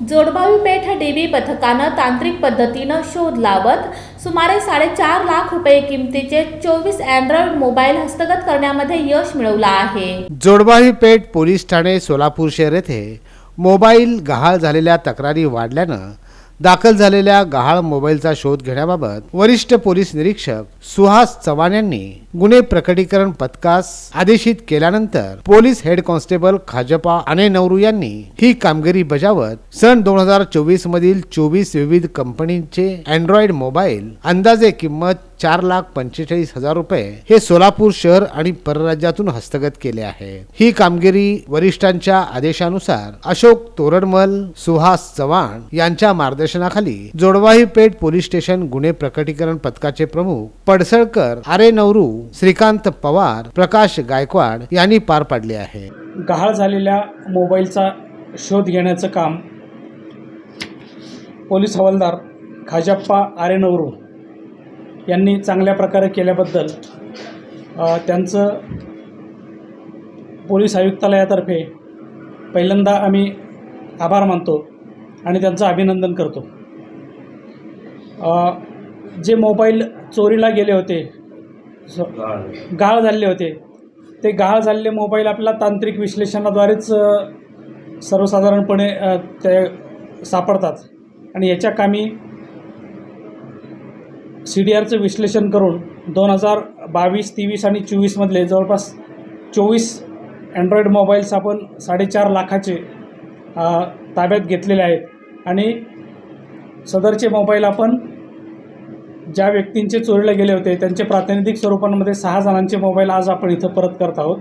जोडबावी पेठ dB पथकानं तांत्रिक पद्धतीनं शोध लावत सुमारे साडेचार लाख रुपये किमतीचे चोवीस अँड्रॉइड मोबाईल हस्तगत करण्यामध्ये यश मिळवलं आहे. जोडबावी पेठ पोलीस ठाणे सोलापूर शहर येथे मोबाईल गहाळ झालेल्या तक्रारी वाढल्यानं दाखल झालेल्या गहाळ मोबाईलचा शोध घेण्याबाबत वरिष्ठ पोलीस निरीक्षक सुहास चव्हाण यांनी गुन्हे प्रकटीकरण पथकास आदेशित केल्यानंतर पोलीस हेड कॉन्स्टेबल खाजपा अने नवरू यांनी ही कामगिरी बजावत सन दोन हजार चोवीस मधील चोवीस विविध कंपनीचे अँड्रॉइड मोबाईल अंदाजे किंमत चार लाख पंचेचाळीस हजार रुपये हे सोलापूर शहर आणि परराज्यातून हस्तगत केले आहे ही कामगिरी वरिष्ठांच्या आदेशानुसार अशोक तोरडमल सुहास चव्हाण यांच्या मार्गदर्शनाखाली जोडवाही पेठ पोलीस स्टेशन गुन्हे प्रकटीकरण पथकाचे प्रमुख पडसळकर आरे नवरू श्रीकांत पवार प्रकाश गायकवाड यांनी पार पाडले आहे. गहाळ झालेल्या मोबाईलचा शोध घेण्याचं काम पोलीस हवालदार खाजप्पा आरेनवरू यांनी चांगल्या प्रकारे केल्याबद्दल त्यांचं पोलीस आयुक्तालयातर्फे पहिल्यांदा आम्ही आभार मानतो आणि त्यांचं अभिनंदन करतो. जे मोबाईल चोरीला गेले होते गाळ झालेले होते ते गाळ झालेले मोबाईल आपल्याला तांत्रिक विश्लेषणाद्वारेच सर्वसाधारणपणे ते सापडतात. आणि याच्या कामी सी डी आरचं विश्लेषण करून दोन हजार बावीस तेवीस आणि चोवीसमधले जवळपास चोवीस अँड्रॉईड मोबाईल्स आपण साडेचार लाखाचे ताब्यात घेतलेले आहेत. आणि सदरचे मोबाईल आपण ज्या व्यक्तींचे चोरीला गेले होते त्यांचे प्रातिनिधिक स्वरूपांमध्ये सहा जणांचे मोबाईल आज आपण इथं परत करत आहोत.